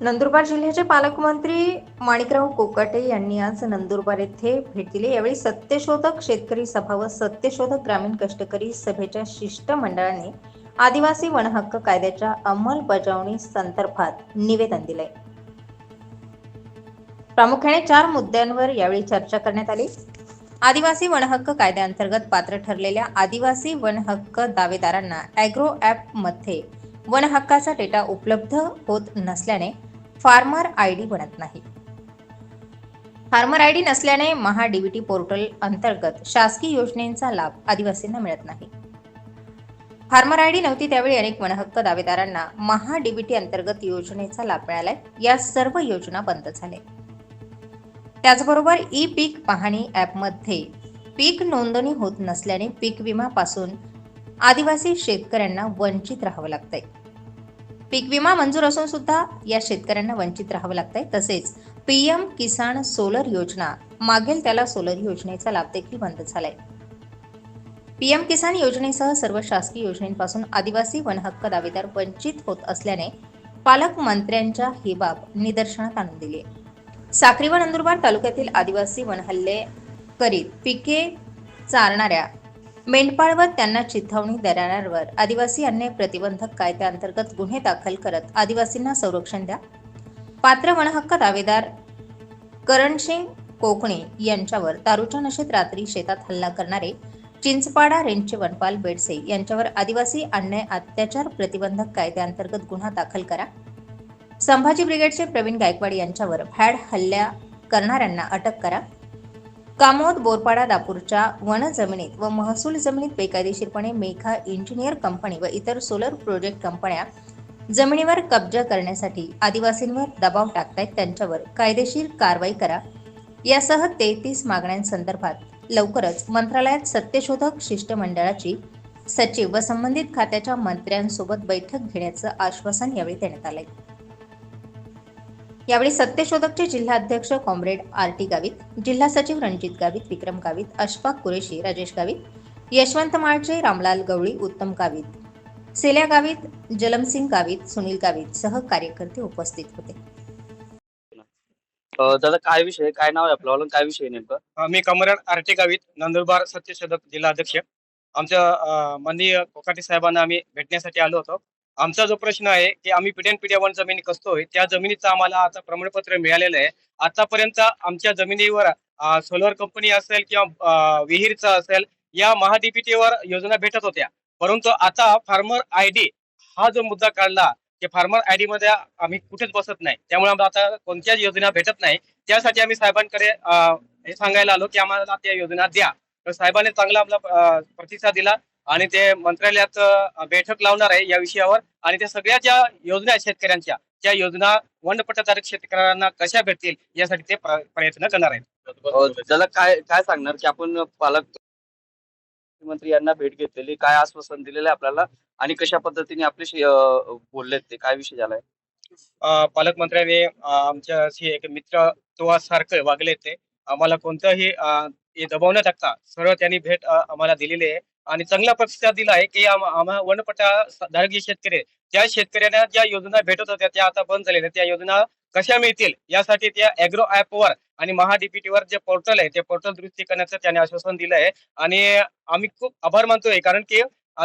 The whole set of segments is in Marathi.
नंदुरबार जिल्ह्याचे पालकमंत्री माणिकराव कोकाटे यांनी आज नंदुरबार येथे भेट दिली. यावेळी सत्यशोधक शेतकरी सभा व सत्यशोधक ग्रामीण कष्टकरी सभेच्या शिष्टमंडळाने आदिवासी वनहक्क कायद्याच्या अंमलबजावणी संदर्भात निवेदन दिले प्रामुख्याने चार मुद्द्यांवर यावेळी चर्चा करण्यात आली. आदिवासी वनहक्क कायद्याअंतर्गत पात्र ठरलेल्या आदिवासी वनहक्क दावेदारांना अॅग्रो ॲप मध्ये डेटा उपलब्ध होत नसल्याने फार्मर आय डी बनत नाही. फार्मर आय डी नसल्याने महा डीबीटी पोर्टल अंतर्गत शासकीय योजनेचा लाभ आदिवासींना मिळत नाही. फार्मर आय डी नव्हती त्यावेळी अनेक वनहक्क दावेदारांना महा डीबीटी अंतर्गत योजनेचा लाभ मिळालाय या सर्व योजना बंद झाल्या. त्याचबरोबर ई पीक पाहणी ॲपमध्ये पीक नोंदणी होत नसल्याने पीक विमापासून आदिवासी शेतकऱ्यांना वंचित राहावं लागतंय. पीक विमा मंजूर असून सुद्धा या शेतकऱ्यांना वंचित राहावं लागतंय. तसेच पीएम किसान सोलर योजना मागेल त्याला सोलर योजनेचा लाभ देखील बंद झालाय. पीएम किसान योजनेसह सर्व शासकीय योजनेपासून आदिवासी वनहक्क दावेदार वंचित होत असल्याने पालकमंत्र्यांच्या ही बाब निदर्शनात आणून दिली साक्री व नंदुरबार तालुक्यातील आदिवासी वनहल्ले करीत पिके चारणाऱ्या मेंढपाळवर त्यांना चिथावणी देणाऱ्यांवर आदिवासी अन्याय प्रतिबंधक कायद्याअंतर्गत गुन्हे दाखल करत आदिवासींना संरक्षण द्या. पात्र वनहक्क दावेदार करणसिंग कोकणे यांच्यावर दारूच्या नशेत रात्री शेतात हल्ला करणारे चिंचपाडा रेंजचे वनपाल बेडसे यांच्यावर आदिवासी अन्याय अत्याचार प्रतिबंधक कायद्याअंतर्गत गुन्हा दाखल करा. संभाजी ब्रिगेडचे प्रवीण गायकवाड यांच्यावर भॅड हल्ल्या करणाऱ्यांना अटक करा. कामोद बोरपाडा दापूरच्या वन जमिनीत व महसूल जमिनीत बेकायदेशीरपणे मेघा इंजिनियर कंपनी व इतर सोलर प्रोजेक्ट कंपन्या जमिनीवर कब्जा करण्यासाठी आदिवासींवर दबाव टाकतायत त्यांच्यावर कायदेशीर कारवाई करा. यासह तेहतीस मागण्यांसंदर्भात लवकरच मंत्रालयात सत्यशोधक शिष्टमंडळाची सचिव व संबंधित खात्याच्या मंत्र्यांसोबत बैठक घेण्याचं आश्वासन यावेळी देण्यात आलंय. यावेळी सत्यशोधकचे जिल्हाध्यक्ष कॉम्रेड आर टी गावित जिल्हा सचिव रणजित गावित विक्रम गावित अशफाक कुरेशी राजेश गावित यशवंत माळचे रामलाल गवळी उत्तम गावित सेल्या गावित जलमसिंग गावित सुनील गावित सह कार्यकर्ते उपस्थित होते. दादा काय विषय? काय नाव आहे आपलं? आणि काय विषय नेमकं? मी कमरड आरटी गावित नंदुरबार सत्यशोधक जिल्हाध्यक्ष. आमच्या माननीय कोकाटे साहेबांना आम्ही भेटण्यासाठी आलो होतो. आमचा जो प्रश्न आहे की आम्ही पिढ्यान पिढ्या वन जमिनी कसतोय त्या जमिनीचं आम्हाला आता प्रमाणपत्र मिळालेलं आहे. आतापर्यंत आमच्या जमिनीवर सोलर कंपनी असेल किंवा विहीरचा असेल या महाडीपीटीवर योजना भेटत होत्या. परंतु आता फार्मर आय डी हा जो मुद्दा काढला की फार्मर आय डी मध्ये आम्ही कुठेच बसत नाही. त्यामुळे आम्हाला आता कोणत्याच योजना भेटत नाही. त्यासाठी आम्ही साहेबांकडे हे सांगायला आलो की आम्हाला त्या योजना द्या. तर साहेबांनी चांगला आपला प्रतिसाद दिला. आणि ते मंत्रालयात बैठक लावणार आहे या विषयावर. आणि त्या सगळ्या ज्या योजना आहेत शेतकऱ्यांच्या त्या योजना वनपट्टाधारक शेतकऱ्यांना कशा भेटतील यासाठी ते प्र- प्रयत्न करणार आहेत. अ, दादा काय काय सांगणार की आपण पालक मंत्री यांना भेट घेतलेली काय आश्वासन दिलेलं आहे आपल्याला आणि कशा पद्धतीने आपल्याशी अ, बोललेत ते काय विषय झालाय? पालकमंत्र्यांनी आमच्याशी एक मित्र सारखं वागले ते. आम्हाला कोणतंही हे दबाव न टाकता सरळ त्यांनी भेट आम्हाला दिलेली आहे. आणि चांगला प्रतिसाद दिला आहे की आम- आम्हा वनपट्टा धारक शेतकरी त्या शेतकऱ्यांना ज्या योजना भेटत होत्या त्या आता बंद झालेल्या. त्या योजना कशा मिळतील यासाठी त्या अॅग्रो वर आणि महाडीपीटी वर जे पोर्टल आहे ते पोर्टल दुरुस्ती करण्याचं त्याने आश्वासन दिलं आहे. आणि आम्ही खूप आभार मानतोय कारण की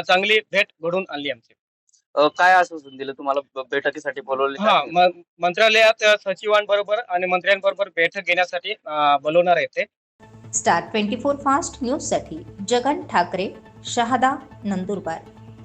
चांगली भेट घडून आणली आमची. काय आश्वासन दिलं तुम्हाला बैठकीसाठी बोलवले? हा मंत्रालयात सचिवांबरोबर आणि मंत्र्यांबरोबर बैठक घेण्यासाठी बोलवणार आहे ते. स्टार ट्वेंटी फोर फास्ट न्यूजसाठी जगन ठाकरे शहादा नंदुरबार.